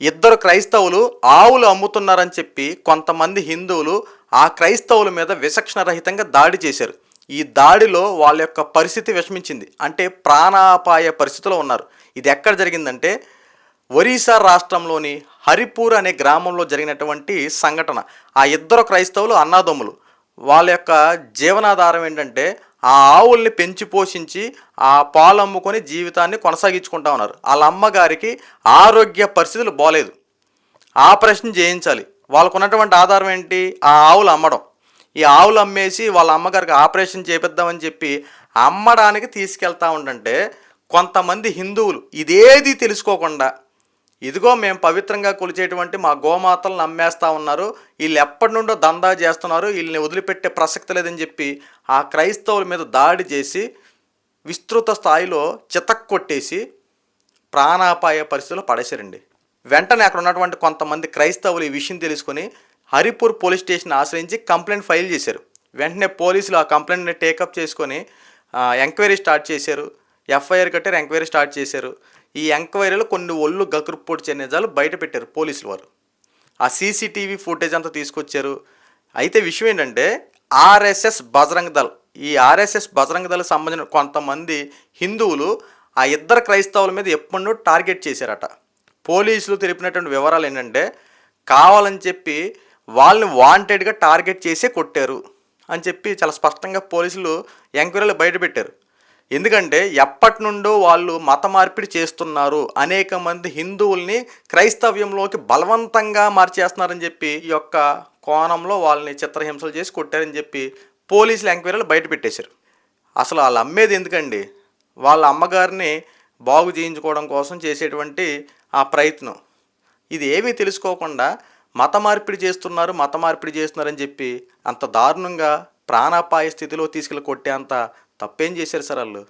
ఇద్దరు క్రైస్తవులు ఆవులు అమ్ముతున్నారని చెప్పి కొంతమంది హిందువులు ఆ క్రైస్తవుల మీద విచక్షణ రహితంగా దాడి చేశారు. ఈ దాడిలో వాళ్ళ యొక్క పరిస్థితి విషమించింది. అంటే ప్రాణాపాయ పరిస్థితిలో ఉన్నారు. ఇది ఎక్కడ జరిగిందంటే ఒరిస్సా రాష్ట్రంలోని హరిపూర్ అనే గ్రామంలో జరిగినటువంటి సంఘటన. ఆ ఇద్దరు క్రైస్తవులు అన్నాదమ్ములు. వాళ్ళ యొక్క జీవనాధారం ఏంటంటే ఆ ఆవుల్ని పెంచి పోషించి ఆ పాలు అమ్ముకొని జీవితాన్ని కొనసాగించుకుంటా ఉన్నారు. వాళ్ళ అమ్మగారికి ఆరోగ్య పరిస్థితులు బాలేదు. ఆపరేషన్ చేయించాలి. వాళ్ళకు ఉన్నటువంటి ఆధారం ఏంటి? ఆ ఆవులు అమ్మడం. ఈ ఆవులు అమ్మేసి వాళ్ళ అమ్మగారికి ఆపరేషన్ చేపిద్దామని చెప్పి అమ్మడానికి తీసుకెళ్తా ఉండంటే కొంతమంది హిందువులు ఇదేది తెలుసుకోకుండా ఇదిగో మేము పవిత్రంగా కొలిచేటువంటి మా గోమాతలను అమ్మేస్తా ఉన్నారు. వీళ్ళు ఎప్పటి నుండో దందా చేస్తున్నారు. వీళ్ళని వదిలిపెట్టే ప్రసక్తి లేదని చెప్పి ఆ క్రైస్తవుల మీద దాడి చేసి విస్తృత స్థాయిలో చితక్కొట్టేసి ప్రాణాపాయ పరిస్థితుల్లో పడేశారండి. వెంటనే అక్కడ ఉన్నటువంటి కొంతమంది క్రైస్తవులు ఈ విషయం తెలుసుకొని హరిపూర్ పోలీస్ స్టేషన్ ఆశ్రయించి కంప్లైంట్ ఫైల్ చేశారు. వెంటనే పోలీసులు ఆ కంప్లైంట్ని టేకప్ చేసుకొని ఎంక్వైరీ స్టార్ట్ చేశారు. ఎఫ్ఐఆర్ కట్టారు ఎంక్వైరీ స్టార్ట్ చేశారు. ఈ ఎంక్వైరీలో కొన్ని ఒళ్ళు గకురుపోటు నిజాలు బయటపెట్టారు పోలీసులు వారు. ఆ సీసీటీవీ ఫుటేజ్ అంతా తీసుకొచ్చారు. అయితే విషయం ఏంటంటే ఆర్ఎస్ఎస్ బజరంగ్ దళ్ ఈ ఆర్ఎస్ఎస్ బజరంగ్ దళకు సంబంధించిన కొంతమంది హిందువులు ఆ ఇద్దరు క్రైస్తవుల మీద ఎప్పుడూ టార్గెట్ చేశారట. పోలీసులు తెలిపినటువంటి వివరాలు ఏంటంటే కావాలని చెప్పి వాళ్ళని వాంటెడ్గా టార్గెట్ చేసే కొట్టారు అని చెప్పి చాలా స్పష్టంగా పోలీసులు ఎంక్వైరీలు బయటపెట్టారు ఎందుకంటే ఎప్పటి నుండో వాళ్ళు మత మార్పిడి చేస్తున్నారు. అనేక మంది హిందువుల్ని క్రైస్తవ్యంలోకి బలవంతంగా మార్చేస్తున్నారని చెప్పి ఈ యొక్క కోణంలో వాళ్ళని చిత్రహింసలు చేసి కొట్టారని చెప్పి పోలీసులు ఎంక్వైరీలు బయట పెట్టేశారు. అసలు వాళ్ళు అమ్మేది ఎందుకండి? వాళ్ళ అమ్మగారిని బాగు చేయించుకోవడం కోసం చేసేటువంటి ఆ ప్రయత్నం. ఇది ఏమీ తెలుసుకోకుండా మత మార్పిడి చేస్తున్నారు మత మార్పిడి చేస్తున్నారని చెప్పి అంత దారుణంగా ప్రాణాపాయ స్థితిలో తీసుకెళ్ళి కొట్టేంత తప్పేం చేశారు సార్ వాళ్ళు?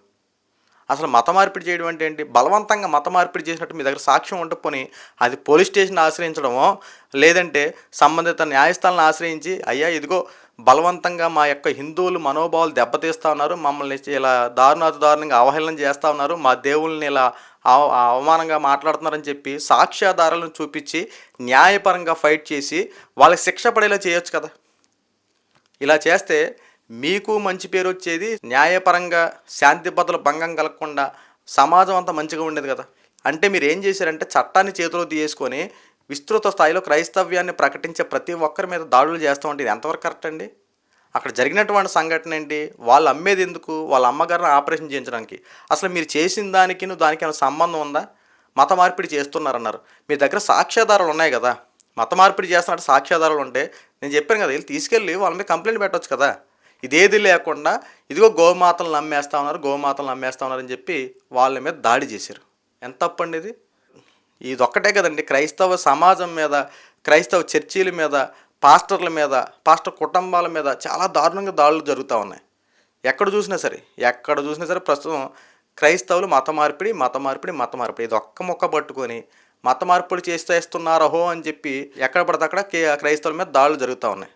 అసలు మత మార్పిడి చేయడం అంటే ఏంటి? బలవంతంగా మత మార్పిడి చేసినట్టు మీ దగ్గర సాక్ష్యం ఉండకపోని అది పోలీస్ స్టేషన్ ఆశ్రయించడమో లేదంటే సంబంధిత న్యాయస్థానాలను ఆశ్రయించి అయ్యా ఇదిగో బలవంతంగా మా యొక్క హిందువులు మనోభావాలు దెబ్బతీస్తా ఉన్నారు మమ్మల్ని ఇలా దారుణాతి దారుణంగా అవహేళన చేస్తూ ఉన్నారు మా దేవుళ్ళని ఇలా అవ అవమానంగా మాట్లాడుతున్నారని చెప్పి సాక్ష్యాధారాలను చూపించి న్యాయపరంగా ఫైట్ చేసి వాళ్ళకి శిక్ష పడేలా చేయొచ్చు కదా? ఇలా చేస్తే మీకు మంచి పేరు వచ్చేది న్యాయపరంగా శాంతి భద్రతలు భంగం కలగకుండా సమాజం అంతా మంచిగా ఉండేది కదా. అంటే మీరు ఏం చేశారంటే చట్టాన్ని చేతిలో తీసుకొని విస్తృత స్థాయిలో క్రైస్తవ్యాన్ని ప్రకటించే ప్రతి ఒక్కరి మీద దాడులు చేస్తూ ఉంటే ఇది ఎంతవరకు కరెక్ట్ అండి? అక్కడ జరిగినటువంటి సంఘటన ఏంటి? వాళ్ళు అమ్మేది ఎందుకు? వాళ్ళ అమ్మగారిని ఆపరేషన్ చేయించడానికి. అసలు మీరు చేసిన దానికి దానికి ఏమైనా సంబంధం ఉందా? మత మార్పిడి చేస్తున్నారన్నారు. మీ దగ్గర సాక్ష్యాధారాలు ఉన్నాయి కదా. మత మార్పిడి చేస్తున్నట్టు సాక్ష్యాధారాలు ఉంటే నేను చెప్పాను కదా వీళ్ళు తీసుకెళ్ళి వాళ్ళ మీద కంప్లైంట్ పెట్టవచ్చు కదా. ఇదేది లేకుండా ఇదిగో గోమాతలు నమ్మేస్తా ఉన్నారు గోమాతలు నమ్మేస్తా ఉన్నారని చెప్పి వాళ్ళ మీద దాడి చేశారు. ఎంత తప్పండి ఇది? ఇది ఒక్కటే కదండి. క్రైస్తవ సమాజం మీద క్రైస్తవ చర్చీల మీద పాస్టర్ల మీద పాస్టర్ కుటుంబాల మీద చాలా దారుణంగా దాడులు జరుగుతూ ఉన్నాయి. ఎక్కడ చూసినా సరే ఎక్కడ చూసినా సరే ప్రస్తుతం క్రైస్తవులు మత మార్పిడి మత మార్పిడి మత మార్పిడి. ఇది ఒక్క మొక్క పట్టుకొని మత మార్పిడి చేస్తేస్తున్నారహో అని చెప్పి ఎక్కడ పడితే అక్కడ కే- క్రైస్తవుల మీద దాడులు జరుగుతూ ఉన్నాయి.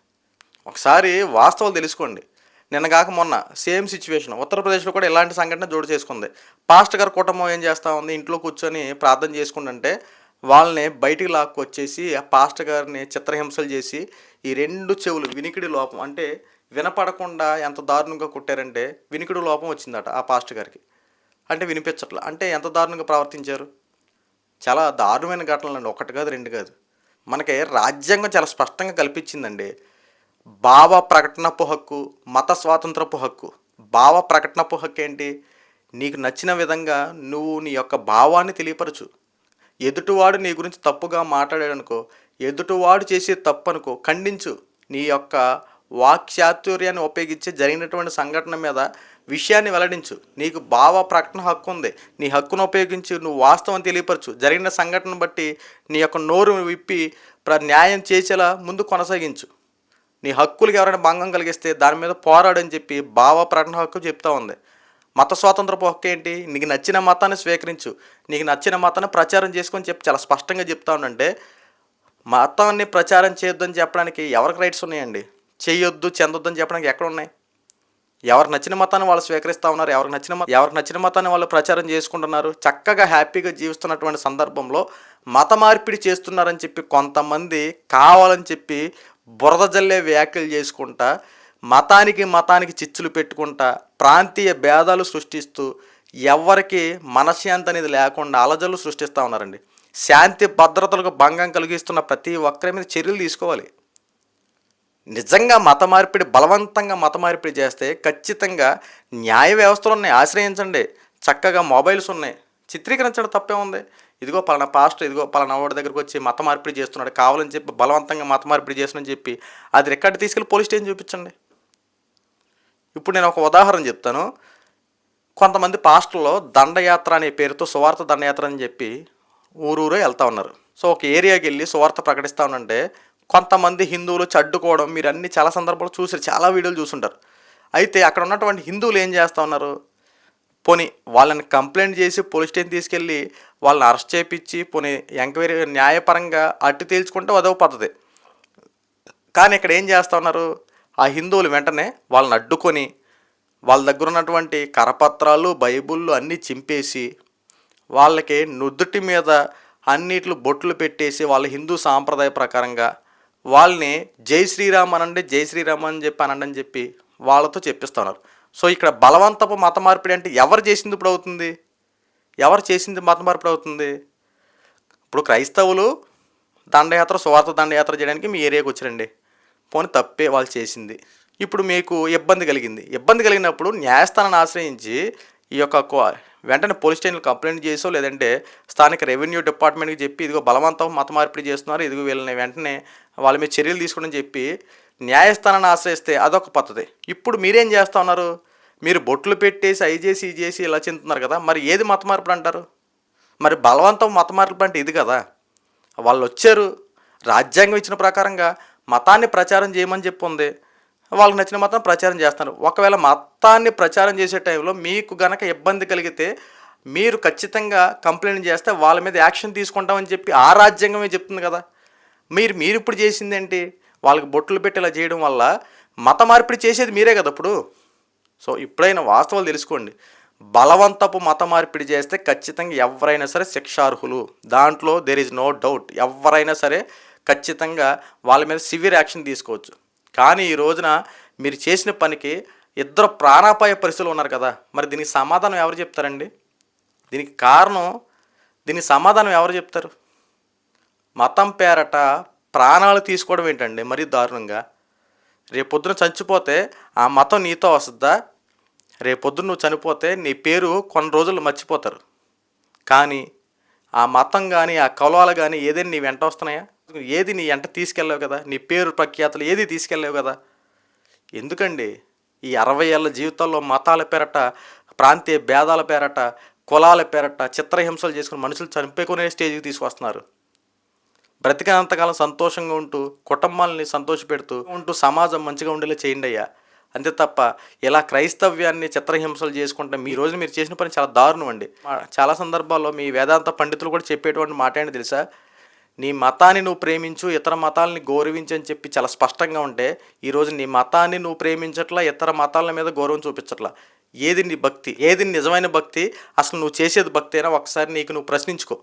ఒకసారి వాస్తవాలు తెలుసుకోండి. నిన్నగాక మొన్న సేమ్ సిచ్యువేషన్ ఉత్తరప్రదేశ్లో కూడా ఇలాంటి సంఘటన జోడు చేసుకుంది. పాస్టర్ గారు కుటుంబం ఏం చేస్తూ ఉంది? ఇంట్లో కూర్చొని ప్రార్థన చేసుకుంటుంటే వాళ్ళని బయటికి లాక్కొచ్చేసి ఆ పాస్టర్ గారిని చిత్రహింసలు చేసి ఈ రెండు చెవులు వినికిడి లోపం అంటే వినపడకుండా ఎంత దారుణంగా కుట్టారంటే వినికిడి లోపం వచ్చిందట ఆ పాస్టర్ గారికి. అంటే వినిపించట్ల. అంటే ఎంత దారుణంగా ప్రవర్తించారు? చాలా దారుణమైన ఘటనలు అండి ఒకటి కాదు రెండు కాదు. మనకి రాజ్యాంగం చాలా స్పష్టంగా కల్పించిందండి. భావ ప్రకటనపు హక్కు మత స్వాతంత్రపు హక్కు. భావ ప్రకటనపు హక్కు ఏంటి? నీకు నచ్చిన విధంగా నువ్వు నీ యొక్క భావాన్ని తెలియపరచు. ఎదుటివాడు నీ గురించి తప్పుగా మాట్లాడాడనుకో ఎదుటివాడు చేసే తప్పు అనుకో ఖండించు. నీ యొక్క వాక్చాతుర్యాన్ని ఉపయోగించి జరిగినటువంటి సంఘటన మీద విషయాన్ని వెల్లడించు. నీకు భావ ప్రకటన హక్కు ఉంది. నీ హక్కును ఉపయోగించి నువ్వు వాస్తవం తెలియపరచు. జరిగిన సంఘటన బట్టి నీ యొక్క నోరు విప్పి ప్ర న్యాయం చేసేలా ముందు కొనసాగించు. నీ హక్కులకు ఎవరైనా భంగం కలిగిస్తే దాని మీద పోరాడని చెప్పి భావ ప్రకటన హక్కు చెప్తా ఉంది. మత స్వాతంత్రపు హక్కు ఏంటి? నీకు నచ్చిన మతాన్ని స్వీకరించు. నీకు నచ్చిన మతాన్ని ప్రచారం చేసుకొని చెప్పి. చాలా స్పష్టంగా చెప్తా ఉండంటే మతాన్ని ప్రచారం చేయొద్దని చెప్పడానికి ఎవరికి రైట్స్ ఉన్నాయండి? చేయొద్దు చెందొద్దు అని చెప్పడానికి ఎక్కడ ఉన్నాయి? ఎవరికి నచ్చిన మతాన్ని వాళ్ళు స్వీకరిస్తూ ఉన్నారు. ఎవరికి నచ్చిన ఎవరికి నచ్చిన మతాన్ని వాళ్ళు ప్రచారం చేసుకుంటున్నారు. చక్కగా హ్యాపీగా జీవిస్తున్నటువంటి సందర్భంలో మత మార్పిడి చేస్తున్నారని చెప్పి కొంతమంది కావాలని చెప్పి బురద జల్లే వ్యాఖ్యలు చేసుకుంటా మతానికి మతానికి చిచ్చులు పెట్టుకుంటా ప్రాంతీయ భేదాలు సృష్టిస్తూ ఎవరికి మనశ్శాంతి అనేది లేకుండా అలజలు సృష్టిస్తూ ఉన్నారండి. శాంతి భద్రతలకు భంగం కలిగిస్తున్న ప్రతి ఒక్కరి మీద చర్యలు తీసుకోవాలి. నిజంగా మత మార్పిడి బలవంతంగా మత మార్పిడి చేస్తే ఖచ్చితంగా న్యాయ వ్యవస్థలు ఉన్నాయి. ఆశ్రయించండి. చక్కగా మొబైల్స్ ఉన్నాయి. చిత్రీకరించడం తప్పే ఉంది ఇదిగో పలానా పాస్టర్ ఇదిగో పలానా వాడి దగ్గరకు వచ్చి మత మార్పిడి చేస్తున్నాడు కావాలని చెప్పి బలవంతంగా మత మార్పిడి చేస్తున్నని చెప్పి అది రికార్డు తీసుకెళ్ళి పోలీస్ స్టేషన్ చూపించండి. ఇప్పుడు నేను ఒక ఉదాహరణ చెప్తాను. కొంతమంది పాస్టర్లో దండయాత్ర అనే పేరుతో సువార్త దండయాత్ర అని చెప్పి ఊరూరే వెళ్తా ఉన్నారు. సో ఒక ఏరియాకి వెళ్ళి సువార్త ప్రకటిస్తూ ఉంటే కొంతమంది హిందువులు చడ్డుకోవడం మీరు అన్ని చాలా సందర్భాలు చూసారు చాలా వీడియోలు చూసుంటారు. అయితే అక్కడ ఉన్నటువంటి హిందువులు ఏం చేస్తూ ఉన్నారు? పోనీ వాళ్ళని కంప్లైంట్ చేసి పోలీస్ స్టేషన్ తీసుకెళ్ళి వాళ్ళని అరెస్ట్ చేయించి పోనీ ఎంక్వైరీ న్యాయపరంగా అట్టు తేల్చుకుంటే అదో పద్ధతి. కానీ ఇక్కడ ఏం చేస్తూ ఉన్నారు? ఆ హిందువులు వెంటనే వాళ్ళని అడ్డుకొని వాళ్ళ దగ్గర ఉన్నటువంటి కరపత్రాలు బైబుళ్ళు అన్నీ చింపేసి వాళ్ళకి నుదుటి మీద అన్నిట్లు బొట్లు పెట్టేసి వాళ్ళ హిందూ సాంప్రదాయ ప్రకారంగా వాళ్ళని జై శ్రీరామ్ అనండి జై శ్రీరామ్ అని చెప్పి అనండి అని చెప్పి వాళ్ళతో చెప్పిస్తున్నారు సో ఇక్కడ బలవంతపు మత మార్పిడి అంటే ఎవరు చేసింది ఇప్పుడు అవుతుంది? ఎవరు చేసింది మత మార్పిడి అవుతుంది? ఇప్పుడు క్రైస్తవులు దండయాత్ర సువార్త దండయాత్ర చేయడానికి మీ ఏరియాకి వచ్చారండి. పోనీ తప్పే వాళ్ళు చేసింది. ఇప్పుడు మీకు ఇబ్బంది కలిగింది. ఇబ్బంది కలిగినప్పుడు న్యాయస్థానాన్ని ఆశ్రయించి ఈ యొక్క కో- వెంటనే పోలీస్ స్టేషన్లో కంప్లైంట్ చేసో లేదంటే స్థానిక రెవెన్యూ డిపార్ట్మెంట్కి చెప్పి ఇదిగో బలవంతం మత మార్పిడి చేస్తున్నారు ఇదిగో వీళ్ళని వెంటనే వాళ్ళ మీద చర్యలు తీసుకోవడం చెప్పి న్యాయస్థానాన్ని ఆశ్రయిస్తే అదొక పద్ధతి. ఇప్పుడు మీరేం చేస్తా ఉన్నారు? మీరు బొట్లు పెట్టేసి ఐజేసి చేసి ఇది చేసి ఇలా చెందుతున్నారు కదా మరి ఏది మత మార్పులు అంటారు? మరి బలవంతం మత మార్పులు అంటే ఇది కదా. వాళ్ళు వచ్చారు రాజ్యాంగం ఇచ్చిన ప్రకారంగా మతాన్ని ప్రచారం చేయమని చెప్పి ఉంది. వాళ్ళకి నచ్చిన మతం ప్రచారం చేస్తారు ఒకవేళ మతాన్ని ప్రచారం చేసే టైంలో మీకు గనక ఇబ్బంది కలిగితే మీరు ఖచ్చితంగా కంప్లైంట్ చేస్తే వాళ్ళ మీద యాక్షన్ తీసుకుంటామని చెప్పి ఆ రాజ్యాంగమే చెప్తుంది కదా. మీరు మీరు ఇప్పుడు చేసింది ఏంటి వాళ్ళకి బొట్లు పెట్టి ఇలా చేయడం వల్ల మత మార్పిడి చేసేది మీరే కదా ఇప్పుడు? సో ఇప్పుడైనా వాస్తవాలు తెలుసుకోండి. బలవంతపు మత మార్పిడి చేస్తే ఖచ్చితంగా ఎవరైనా సరే శిక్షార్హులు. దాంట్లో దెర్ ఈజ్ నో డౌట్ ఎవరైనా సరే ఖచ్చితంగా వాళ్ళ మీద సివియర్ యాక్షన్ తీసుకోవచ్చు. కానీ ఈ రోజున మీరు చేసిన పనికి ఇద్దరు ప్రాణాపాయ పరిస్థితులు ఉన్నారు కదా. మరి దీనికి సమాధానం ఎవరు చెప్తారండి? దీనికి కారణం దీనికి సమాధానం ఎవరు చెప్తారు? మతం పేరట ప్రాణాలు తీసుకోవడం ఏంటండి? మరీ దారుణంగా. రేపొద్దున చచ్చిపోతే ఆ మతం నీతో వస్తుందా? రేపొద్దున నువ్వు చనిపోతే నీ పేరు కొన్ని రోజులు మర్చిపోతారు. కానీ ఆ మతం కానీ ఆ కులాలు కానీ ఏదైనా నీ వెంట వస్తున్నాయా? ఏది నీ వెంట తీసుకెళ్ళావు కదా? నీ పేరు ప్రఖ్యాతలు ఏది తీసుకెళ్ళావు కదా? ఎందుకండి? ఈ అరవై ఏళ్ళ జీవితాల్లో మతాల పేరట ప్రాంతీయ భేదాల పేరట కులాల పేరట చిత్రహింసలు చేసుకుని మనుషులు చంపేకునే స్టేజ్కి తీసుకొస్తున్నారు. బ్రతికినంతకాలం సంతోషంగా ఉంటూ కుటుంబాలని సంతోషపెడుతూ ఉంటూ సమాజం మంచిగా ఉండేలా చేయండి అయ్యా. అంతే తప్ప ఇలా క్రైస్తవ్యాన్ని చిత్రహింసలు చేసుకుంటే మీ రోజు మీరు చేసిన పని చాలా దారుణం అండి. చాలా సందర్భాల్లో మీ వేదాంత పండితులు కూడా చెప్పేటువంటి మాట ఏంటి తెలుసా? నీ మతాన్ని నువ్వు ప్రేమించు ఇతర మతాలని గౌరవించు అని చెప్పి చాలా స్పష్టంగా ఉంటే ఈరోజు నీ మతాన్ని నువ్వు ప్రేమించట్లా ఇతర మతాల మీద గౌరవం చూపించట్లా? ఏది నీ భక్తి? ఏది నిజమైన భక్తి? అసలు నువ్వు చేసేది భక్తి అయినా ఒకసారి నీకు నువ్వు ప్రశ్నించుకో.